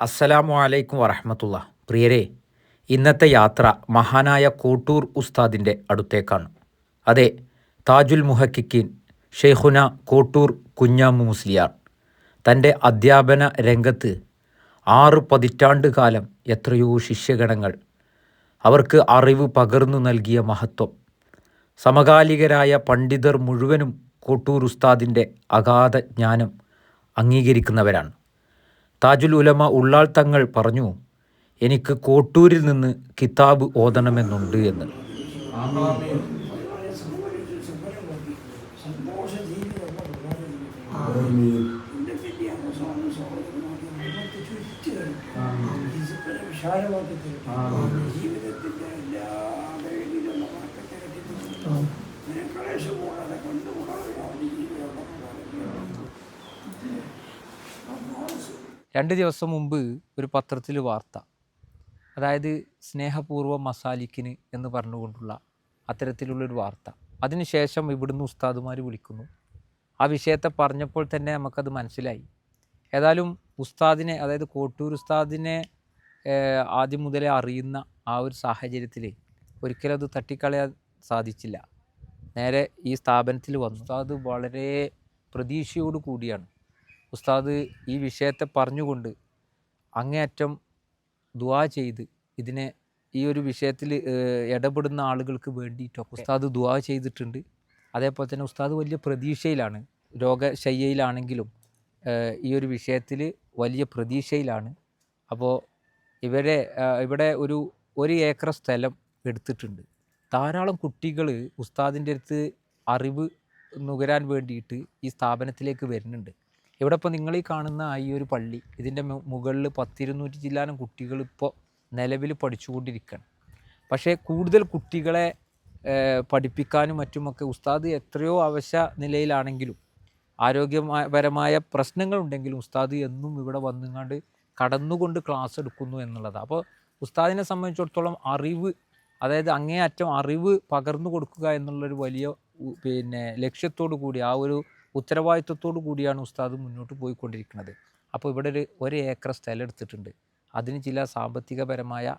അസ്സലാമു അലൈക്കും വറഹമത്തുള്ള പ്രിയരെ ഇന്നത്തെ യാത്ര മഹാനായ കോട്ടൂർ ഉസ്താദിന്റെ അടുത്തേക്കാണ്. അതെ താജുൽ മുഹക്കിക്കീൻ ഷെയ്ഖുന കോട്ടൂർ കുഞ്ഞാമു മുസ്ലിയാർ. തന്റെ അധ്യാപന രംഗത്ത് ആറ് പതിറ്റാണ്ട് കാലം എത്രയോ ശിഷ്യഗണങ്ങൾ അവർക്ക് അറിവ് പകർന്നു നൽകിയ മഹത്വം. സമകാലികരായ പണ്ഡിതർ മുഴുവനും കോട്ടൂർ ഉസ്താദിന്റെ അഗാധ ജ്ഞാനം അംഗീകരിക്കുന്നവരാണ്. താജുൽ ഉലമ ഉള്ളാൾ തങ്ങൾ പറഞ്ഞു എനിക്ക് കോട്ടൂരിൽ നിന്ന് കിതാബ് ഓതണമെന്നുണ്ട് എന്ന്. ജീവിതത്തിന്റെ എല്ലാ മേഖലയിലുള്ള മാറ്റത്തിരട്ടി തരും ക്ലേശം കൂടാതെ കൊണ്ടുപോകാതെ ജീവിതം രണ്ട് ദിവസം മുമ്പ് ഒരു പത്രത്തിൽ വാർത്ത അതായത് സ്നേഹപൂർവം മസാലിക്കിന് എന്ന് പറഞ്ഞുകൊണ്ടുള്ള അത്തരത്തിലുള്ളൊരു വാർത്ത. അതിനുശേഷം ഇവിടുന്ന് ഉസ്താദുമാർ വിളിക്കുന്നു. ആ വിഷയത്തെ പറഞ്ഞപ്പോൾ തന്നെ നമുക്കത് മനസ്സിലായി. ഏതായാലും ഉസ്താദിനെ അതായത് കോട്ടൂർ ഉസ്താദിനെ ആദ്യം മുതലേ അറിയുന്ന ആ ഒരു സാഹചര്യത്തിൽ ഒരിക്കലും അത് തട്ടിക്കളയാൻ സാധിച്ചില്ല. നേരെ ഈ സ്ഥാപനത്തിൽ വന്നു. അത് വളരെ പ്രതീക്ഷയോട് കൂടിയാണ്. ഉസ്താദ് ഈ വിഷയത്തെ പറഞ്ഞുകൊണ്ട് അങ്ങേയറ്റം ദുവാ ചെയ്ത് ഇതിനെ ഈ ഒരു വിഷയത്തിൽ ഇടപെടുന്ന ആളുകൾക്ക് വേണ്ടിയിട്ടൊക്കെ ഉസ്താദ് ദുവാ ചെയ്തിട്ടുണ്ട്. അതേപോലെ തന്നെ ഉസ്താദ് വലിയ പ്രതീക്ഷയിലാണ് രോഗശയ്യയിലാണെങ്കിലും ഈ ഒരു വിഷയത്തിൽ വലിയ പ്രതീക്ഷയിലാണ്. അപ്പോൾ ഇവരെ ഇവിടെ ഒരു ഒരു ഏക്കർ സ്ഥലം എടുത്തിട്ടുണ്ട്. ധാരാളം കുട്ടികൾ ഉസ്താദിന്റെ അടുത്ത് അറിവ് നുകരാൻ വേണ്ടിയിട്ട് ഈ സ്ഥാപനത്തിലേക്ക് വരുന്നുണ്ട്. ഇവിടെ ഇപ്പോൾ നിങ്ങൾ ഈ കാണുന്ന ഈ ഒരു പള്ളി ഇതിന്റെ മുകളിൽ പത്തിരുന്നൂറ്റി ചില്ലാനം കുട്ടികൾ ഇപ്പോൾ നിലവിൽ പഠിച്ചുകൊണ്ടിരിക്കുകയാണ് പക്ഷേ കൂടുതൽ കുട്ടികളെ പഠിപ്പിക്കാനും മറ്റുമൊക്കെ ഉസ്താദ് എത്രയോ അവശ്യ നിലയിലാണെങ്കിലും ആരോഗ്യപരമായ പ്രശ്നങ്ങളുണ്ടെങ്കിലും ഉസ്താദ് എന്നും ഇവിടെ വന്നുകൊണ്ട് കടന്നുകൊണ്ട് ക്ലാസ് എടുക്കുന്നു എന്നുള്ളതാണ് അപ്പോൾ ഉസ്താദിനെ സംബന്ധിച്ചിടത്തോളം അറിവ് അതായത് അങ്ങേയറ്റം അറിവ് പകർന്നു കൊടുക്കുക എന്നുള്ളൊരു വലിയ പിന്നെ ലക്ഷ്യത്തോടു കൂടി ആ ഒരു ഉത്തരവാദിത്വത്തോടു കൂടിയാണ് ഉസ്താദ് മുന്നോട്ട് പോയിക്കൊണ്ടിരിക്കുന്നത്. അപ്പോൾ ഇവിടെ ഒരു ഒരു ഏക്കർ സ്ഥലം എടുത്തിട്ടുണ്ട്. അതിന് ചില സാമ്പത്തികപരമായ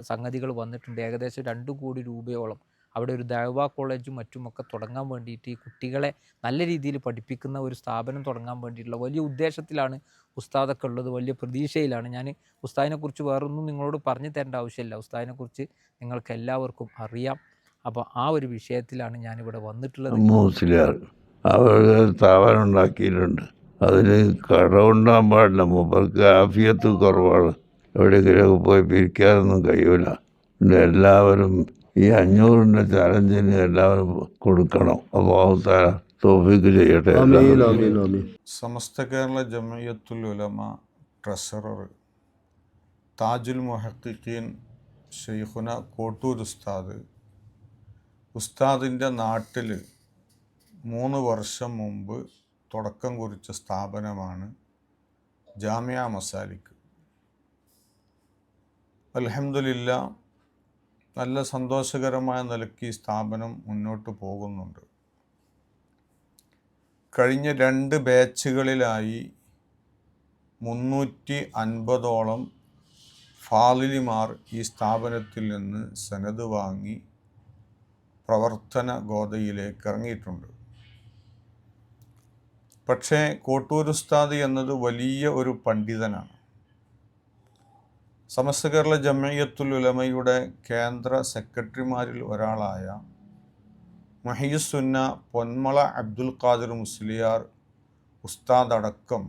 സംഗതികൾ വന്നിട്ടുണ്ട്. ഏകദേശം രണ്ട് കോടി രൂപയോളം അവിടെ ഒരു ദൈവ കോളേജും മറ്റുമൊക്കെ തുടങ്ങാൻ വേണ്ടിയിട്ട് ഈ കുട്ടികളെ നല്ല രീതിയിൽ പഠിപ്പിക്കുന്ന ഒരു സ്ഥാപനം തുടങ്ങാൻ വേണ്ടിയിട്ടുള്ള വലിയ ഉദ്ദേശത്തിലാണ് ഉസ്താദൊക്കെ ഉള്ളത്. വലിയ പ്രതീക്ഷയിലാണ്. ഞാൻ ഉസ്താദിനെക്കുറിച്ച് വേറൊന്നും നിങ്ങളോട് പറഞ്ഞു തരേണ്ട ആവശ്യമില്ല. ഉസ്താദിനെക്കുറിച്ച് നിങ്ങൾക്ക് എല്ലാവർക്കും അറിയാം. അപ്പോൾ ആ ഒരു വിഷയത്തിലാണ് ഞാനിവിടെ വന്നിട്ടുള്ളത്. അവർ സ്ഥാപനം ഉണ്ടാക്കിയിട്ടുണ്ട് അതിന് കടമുണ്ടാകാൻ പാടില്ല. മൂപ്പർക്ക് ആഫിയത്ത് കുറവാണ്. എവിടെയെങ്കിലുമൊക്കെ പോയി പിരിക്കാനൊന്നും കഴിയൂല. എല്ലാവരും ഈ അഞ്ഞൂറിന്റെ ചലഞ്ചിന് എല്ലാവരും കൊടുക്കണം. അപ്പോൾ തോഫിക്ക് ചെയ്യട്ടെ. സമസ്ത കേരള ജമയത്തുൽ ഉലമ ട്രഷറർ താജുൽ മുഹക്കിൻ ഷെയ്ഖുന കോട്ടൂർ ഉസ്താദ്. ഉസ്താദിന്റെ നാട്ടിൽ മൂന്ന് വർഷം മുമ്പ് തുടക്കം കുറിച്ച സ്ഥാപനമാണ് ജാമ്യ മസാലിക്ക് അലഹമില്ല നല്ല സന്തോഷകരമായ നിലയ്ക്ക് ഈ സ്ഥാപനം മുന്നോട്ട് പോകുന്നുണ്ട്. കഴിഞ്ഞ രണ്ട് ബാച്ചുകളിലായി മുന്നൂറ്റി അൻപതോളം ഫാലിലിമാർ ഈ സ്ഥാപനത്തിൽ നിന്ന് സനത് വാങ്ങി പ്രവർത്തന ഗോതയിലേക്ക് ഇറങ്ങിയിട്ടുണ്ട്. പക്ഷേ കോട്ടൂർ ഉസ്താദ് എന്നത് വലിയ ഒരു പണ്ഡിതനാണ്. സമസ്ത കേരള ജമയത്തുൽ ഉലമയുടെ കേന്ദ്ര സെക്രട്ടറിമാരിൽ ഒരാളായ മഹീസുന്ന പൊന്മള അബ്ദുൽ ഖാദിർ മുസ്ലിയാർ ഉസ്താദ് അടക്കം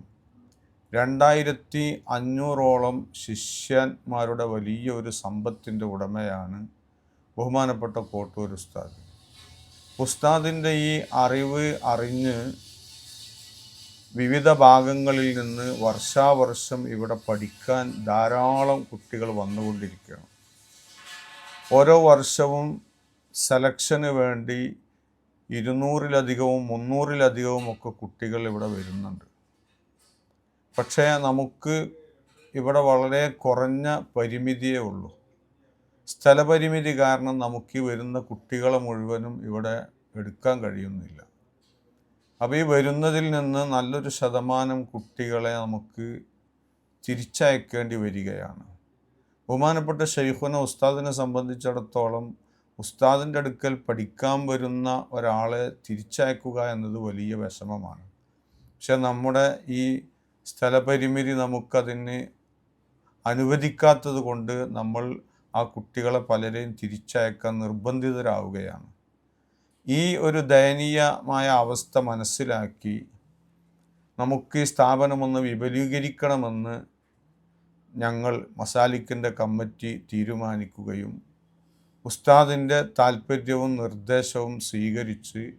രണ്ടായിരത്തി അഞ്ഞൂറോളം ശിഷ്യന്മാരുടെ വലിയ ഒരു സമ്പത്തിന്റെ ഉടമയാണ് ബഹുമാനപ്പെട്ട കോട്ടൂർ ഉസ്താദ് ഉസ്താദിന്റെ ഈ അറിവ് അറിഞ്ഞ് വിവിധ ഭാഗങ്ങളിൽ നിന്ന് വർഷാവർഷം ഇവിടെ പഠിക്കാൻ ധാരാളം കുട്ടികൾ വന്നുകൊണ്ടിരിക്കുകയാണ്. ഓരോ വർഷവും സെലക്ഷന് വേണ്ടി ഇരുന്നൂറിലധികവും മുന്നൂറിലധികവും ഒക്കെ കുട്ടികൾ ഇവിടെ വരുന്നുണ്ട്. പക്ഷേ നമുക്ക് ഇവിടെ വളരെ കുറഞ്ഞ പരിമിതിയേ ഉള്ളൂ. സ്ഥലപരിമിതി കാരണം നമുക്ക് വരുന്ന കുട്ടികളെ മുഴുവനും ഇവിടെ എടുക്കാൻ കഴിയുന്നില്ല. അപ്പോൾ ഈ വരുന്നതിൽ നിന്ന് നല്ലൊരു ശതമാനം കുട്ടികളെ നമുക്ക് തിരിച്ചയക്കേണ്ടി വരികയാണ്. ബഹുമാനപ്പെട്ട ഷെയ്ഖുന ഉസ്താദിനെ സംബന്ധിച്ചിടത്തോളം ഉസ്താദിന്റെ അടുക്കൽ പഠിക്കാൻ വരുന്ന ഒരാളെ തിരിച്ചയക്കുക എന്നത് വലിയ വിഷമമാണ്. പക്ഷെ നമ്മുടെ ഈ സ്ഥലപരിമിതി നമുക്കതിന് അനുവദിക്കാത്തത് കൊണ്ട് നമ്മൾ ആ കുട്ടികളെ പലരെയും തിരിച്ചയക്കാൻ നിർബന്ധിതരാവുകയാണ്. ഈ ഒരു ദയനീയമായ അവസ്ഥ മനസ്സിലാക്കി നമുക്ക് ഈ സ്ഥാപനമൊന്ന് വിപുലീകരിക്കണമെന്ന് ഞങ്ങൾ മസാലിക്കിന്റെ കമ്മിറ്റി തീരുമാനിക്കുകയും ഉസ്താദിന്റെ താല്പര്യവും നിർദ്ദേശവും സ്വീകരിച്ച്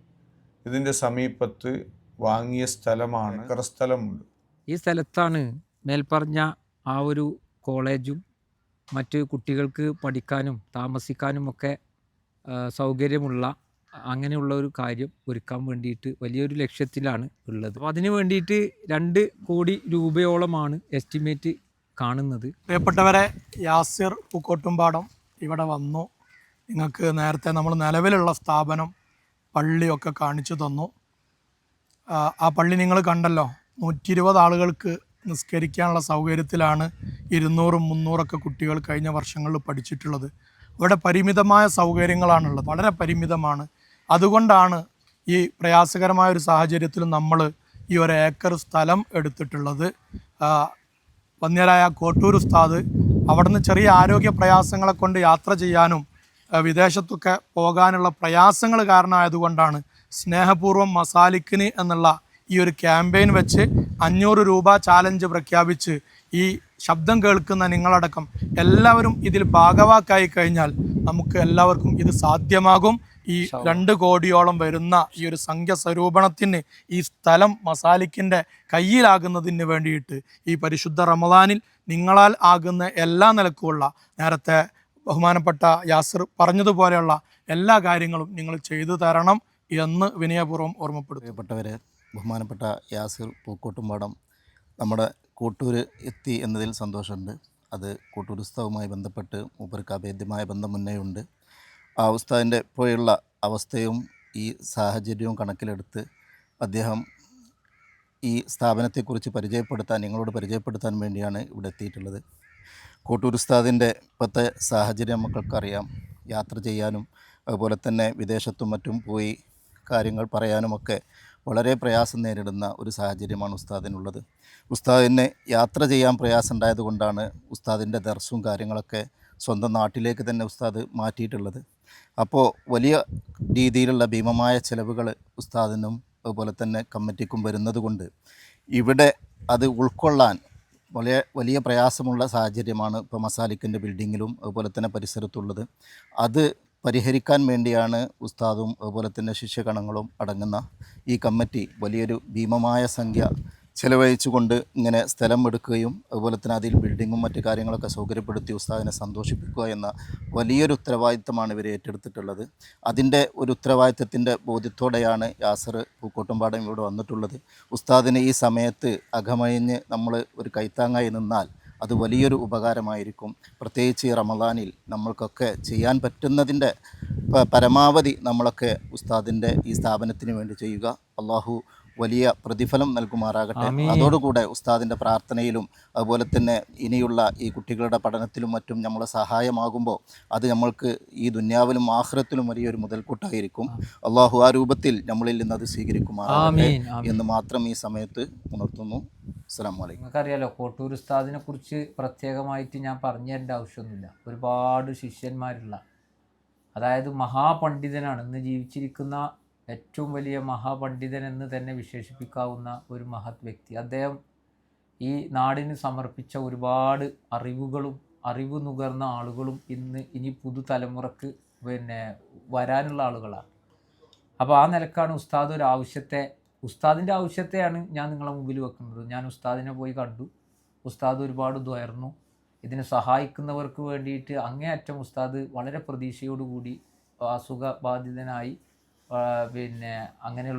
ഇതിന്റെ സമീപത്ത് വാങ്ങിയ സ്ഥലമാണ് ഏക്കർ സ്ഥലമുണ്ട്. ഈ സ്ഥലത്താണ് മേൽപ്പറഞ്ഞ ആ ഒരു കോളേജും മറ്റ് കുട്ടികൾക്ക് പഠിക്കാനും താമസിക്കാനും ഒക്കെ സൗകര്യമുള്ള അങ്ങനെയുള്ള ഒരു കാര്യം ഒരുക്കാൻ വേണ്ടിയിട്ട് വലിയൊരു ലക്ഷ്യത്തിലാണ് ഉള്ളത്. അപ്പോൾ അതിന് വേണ്ടിയിട്ട് രണ്ട് കോടി രൂപയോളമാണ് എസ്റ്റിമേറ്റ് കാണുന്നത്. പ്രിയപ്പെട്ടവരെ യാസിർ പൂക്കോട്ടുംപാടം ഇവിടെ വന്നു. നിങ്ങൾക്ക് നേരത്തെ നമ്മൾ നിലവിലുള്ള സ്ഥാപനം പള്ളിയൊക്കെ കാണിച്ചു തന്നു. ആ, പള്ളി നിങ്ങൾ കണ്ടല്ലോ. നൂറ്റി ഇരുപത് ആളുകൾക്ക് നിസ്കരിക്കാനുള്ള സൗകര്യത്തിലാണ് ഇരുന്നൂറും മുന്നൂറൊക്കെ കുട്ടികൾ കഴിഞ്ഞ വർഷങ്ങളിൽ പഠിച്ചിട്ടുള്ളത്. ഇവിടെ പരിമിതമായ സൗകര്യങ്ങളാണുള്ളത്. വളരെ പരിമിതമാണ്. അതുകൊണ്ടാണ് ഈ പ്രയാസകരമായ ഒരു സാഹചര്യത്തിൽ നമ്മൾ ഈ ഒരു ഏക്കർ സ്ഥലം എടുത്തിട്ടുള്ളത്. വന്യരായ കോട്ടൂർ ഉസ്താദ് അവിടുന്ന് ചെറിയ ആരോഗ്യ പ്രയാസങ്ങളെ കൊണ്ട് യാത്ര ചെയ്യാനും വിദേശത്തൊക്കെ പോകാനുള്ള പ്രയാസങ്ങൾ കാരണമായതുകൊണ്ടാണ് സ്നേഹപൂർവം മസാലിക്കിന് എന്നുള്ള ഈ ഒരു ക്യാമ്പയിൻ വെച്ച് അഞ്ഞൂറ് രൂപ ചാലഞ്ച് പ്രഖ്യാപിച്ച് ഈ ശബ്ദം കേൾക്കുന്ന നിങ്ങളടക്കം എല്ലാവരും ഇതിൽ ഭാഗവാക്കായി കഴിഞ്ഞാൽ നമുക്ക് എല്ലാവർക്കും ഇത് സാധ്യമാകും. ഈ രണ്ട് കോടിയോളം വരുന്ന ഈ ഒരു സംഖ്യ സ്വരൂപണത്തിന് ഈ സ്ഥലം മസാലിക്കിന്റെ കയ്യിലാകുന്നതിന് വേണ്ടിയിട്ട് ഈ പരിശുദ്ധ റമദാനിൽ നിങ്ങളാൽ ആകുന്ന എല്ലാ നിലക്കുമുള്ള നേരത്തെ ബഹുമാനപ്പെട്ട യാസിർ പറഞ്ഞതുപോലെയുള്ള എല്ലാ കാര്യങ്ങളും നിങ്ങൾ ചെയ്തു തരണം എന്ന് വിനയപൂർവം ഓർമ്മപ്പെടുത്തപ്പെട്ടവരെ ബഹുമാനപ്പെട്ട യാസിർ പൂക്കോട്ടുംപാടം നമ്മുടെ കൂട്ടൂർ എത്തി എന്നതിൽ സന്തോഷമുണ്ട്. അത് കൂട്ടൂർ ഉസ്താവുമായി ബന്ധപ്പെട്ട് മൂപ്പർക്ക് അഭേദ്യമായ ബന്ധം മുന്നേ ഉണ്ട് ഉസ്താദിന്റെ ഇപ്പോഴുള്ള അവസ്ഥയും ഈ സാഹചര്യവും കണക്കിലെടുത്ത് അദ്ദേഹം ഈ സ്ഥാപനത്തെക്കുറിച്ച് പരിചയപ്പെടുത്താൻ നിങ്ങളോട് പരിചയപ്പെടുത്താൻ വേണ്ടിയാണ് ഇവിടെ എത്തിയിട്ടുള്ളത്. കോട്ടൂർ ഉസ്താദിന്റെ ഇപ്പോഴത്തെ സാഹചര്യം മക്കൾക്കറിയാം യാത്ര ചെയ്യാനും അതുപോലെ തന്നെ വിദേശത്തും മറ്റും പോയി കാര്യങ്ങൾ പറയാനുമൊക്കെ വളരെ പ്രയാസം നേരിടുന്ന ഒരു സാഹചര്യമാണ് ഉസ്താദിനുള്ളത്. ഉസ്താദിന് യാത്ര ചെയ്യാൻ പ്രയാസം ഉണ്ടായതുകൊണ്ടാണ് ഉസ്താദിന്റെ ദർസും കാര്യങ്ങളൊക്കെ സ്വന്തം നാട്ടിലേക്ക് തന്നെ ഉസ്താദ് മാറ്റിയിട്ടുള്ളത്. അപ്പോൾ വലിയ രീതിയിലുള്ള ഭീമമായ ചിലവുകൾ ഉസ്താദിനും അതുപോലെ തന്നെ കമ്മിറ്റിക്കും വരുന്നതുകൊണ്ട് ഇവിടെ അത് ഉൾക്കൊള്ളാൻ വളരെ വലിയ പ്രയാസമുള്ള സാഹചര്യമാണ് ഇപ്പോൾ മസാലിക്കിന്റെ ബിൽഡിങ്ങിലും അതുപോലെ തന്നെ പരിസരത്തുള്ളത്. അത് പരിഹരിക്കാൻ വേണ്ടിയാണ് ഉസ്താദും അതുപോലെ തന്നെ ശിഷ്യഗണങ്ങളും അടങ്ങുന്ന ഈ കമ്മിറ്റി വലിയൊരു ഭീമമായ സംഖ്യ ചിലവഴിച്ചുകൊണ്ട് ഇങ്ങനെ സ്ഥലം എടുക്കുകയും അതുപോലെ തന്നെ അതിൽ ബിൽഡിങ്ങും മറ്റു കാര്യങ്ങളൊക്കെ സൗകര്യപ്പെടുത്തി ഉസ്താദിനെ സന്തോഷിപ്പിക്കുക എന്ന വലിയൊരു ഉത്തരവാദിത്തമാണ് ഇവർ ഏറ്റെടുത്തിട്ടുള്ളത്. അതിന്റെ ഒരു ഉത്തരവാദിത്തത്തിന്റെ ബോധ്യത്തോടെയാണ് യാസർ പൂക്കോട്ടുംപാടം ഇവിടെ വന്നിട്ടുള്ളത്. ഉസ്താദിന് ഈ സമയത്ത് അകമഴിഞ്ഞ് നമ്മൾ ഒരു കൈത്താങ്ങായി നിന്നാൽ അത് വലിയൊരു ഉപകാരമായിരിക്കും. പ്രത്യേകിച്ച് ഈ റമദാനിൽ നമ്മൾക്കൊക്കെ ചെയ്യാൻ പറ്റുന്നതിന്റെ പരമാവധി നമ്മളൊക്കെ ഉസ്താദിന്റെ ഈ സ്ഥാപനത്തിന് വേണ്ടി ചെയ്യുക. അള്ളാഹു വലിയ പ്രതിഫലം നൽകുമാറാകട്ടെ. അതോടുകൂടെ ഉസ്താദിന്റെ പ്രാർത്ഥനയിലും അതുപോലെ തന്നെ ഇനിയുള്ള ഈ കുട്ടികളുടെ പഠനത്തിലും മറ്റും നമ്മളെ സഹായമാകുമ്പോൾ അത് നമ്മൾക്ക് ഈ ദുന്യാവിലും ആഹ്റത്തിലും വലിയൊരു മുതൽക്കൂട്ടായിരിക്കും. അള്ളാഹു ആ രൂപത്തിൽ നമ്മളിൽ നിന്ന് അത് സ്വീകരിക്കുമാറാകട്ടെ എന്ന് മാത്രം ഈ സമയത്ത് ഉണർത്തുന്നു. അസ്സാം വലൈക്കും നിങ്ങൾക്കറിയാലോ കോട്ടൂർ ഉസ്താദിനെ കുറിച്ച് പ്രത്യേകമായിട്ട് ഞാൻ പറഞ്ഞു തരേണ്ട ആവശ്യമൊന്നുമില്ല. ഒരുപാട് ശിഷ്യന്മാരുള്ള അതായത് മഹാപണ്ഡിതനാണ് ഇന്ന് ജീവിച്ചിരിക്കുന്ന ഏറ്റവും വലിയ മഹാപണ്ഡിതൻ എന്ന് തന്നെ വിശേഷിപ്പിക്കാവുന്ന ഒരു മഹത് വ്യക്തി. അദ്ദേഹം ഈ നാടിന് സമർപ്പിച്ച ഒരുപാട് അറിവുകളും അറിവ് നുകർന്ന ആളുകളും ഇന്ന് ഇനി പുതുതലമുറക്ക് പിന്നെ വരാനുള്ള ആളുകളാണ്. അപ്പോൾ ആ നിലക്കാണ് ഉസ്താദ് ഒരു ആവശ്യത്തെ ഉസ്താദിന്റെ ആവശ്യത്തെയാണ് ഞാൻ നിങ്ങളെ മുമ്പിൽ വെക്കുന്നത്. ഞാൻ ഉസ്താദിനെ പോയി കണ്ടു. ഉസ്താദ് ഒരുപാട് ദ്വയർന്നു ഇതിനെ സഹായിക്കുന്നവർക്ക് വേണ്ടിയിട്ട് അങ്ങേയറ്റം ഉസ്താദ് വളരെ പ്രതീക്ഷയോടുകൂടി അസുഖബാധിതനായി ആ,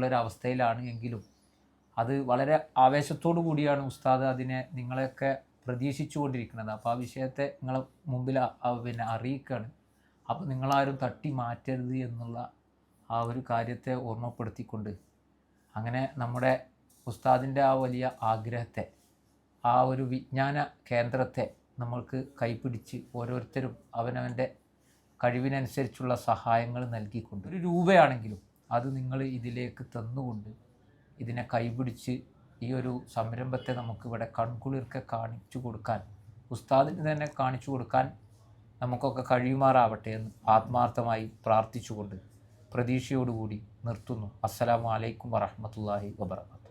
ഒരു അവസ്ഥയിലാണ് എങ്കിലും അത് വളരെ ആവേശത്തോടു കൂടിയാണ് ഉസ്താദ് അതിനെ നിങ്ങളെയൊക്കെ പ്രതീക്ഷിച്ചു കൊണ്ടിരിക്കുന്നത് അപ്പോൾ ആ വിഷയത്തെ നിങ്ങളെ മുമ്പിൽ പിന്നെ അറിയിക്കുകയാണ് അപ്പോൾ നിങ്ങളാരും തട്ടി മാറ്റരുത് എന്നുള്ള ആ ഒരു കാര്യത്തെ ഓർമ്മപ്പെടുത്തിക്കൊണ്ട് അങ്ങനെ നമ്മുടെ ഉസ്താദിന്റെ ആ വലിയ ആഗ്രഹത്തെ ആ ഒരു വിജ്ഞാന കേന്ദ്രത്തെ നമ്മൾക്ക് കൈപിടിച്ച് ഓരോരുത്തരും അവനവന്റെ കഴിവിനനുസരിച്ചുള്ള സഹായങ്ങൾ നൽകിക്കൊണ്ട്. ഒരു രൂപയാണെങ്കിലും അത് നിങ്ങൾ ഇതിലേക്ക് തന്നുകൊണ്ട് ഇതിനെ കൈപിടിച്ച് ഈ ഒരു സംരംഭത്തെ നമുക്കിവിടെ കൺകുളിർക്കെ കാണിച്ചു കൊടുക്കാൻ ഉസ്താദിന് തന്നെ കാണിച്ചു കൊടുക്കാൻ നമുക്കൊക്കെ കഴിയുമാറാവട്ടെ എന്ന് ആത്മാർത്ഥമായി പ്രാർത്ഥിച്ചുകൊണ്ട് പ്രതീക്ഷയോടുകൂടി നിർത്തുന്നു. അസ്സലാമു അലൈക്കും വറഹമത്തല്ലാഹി വബർക്കാത്തു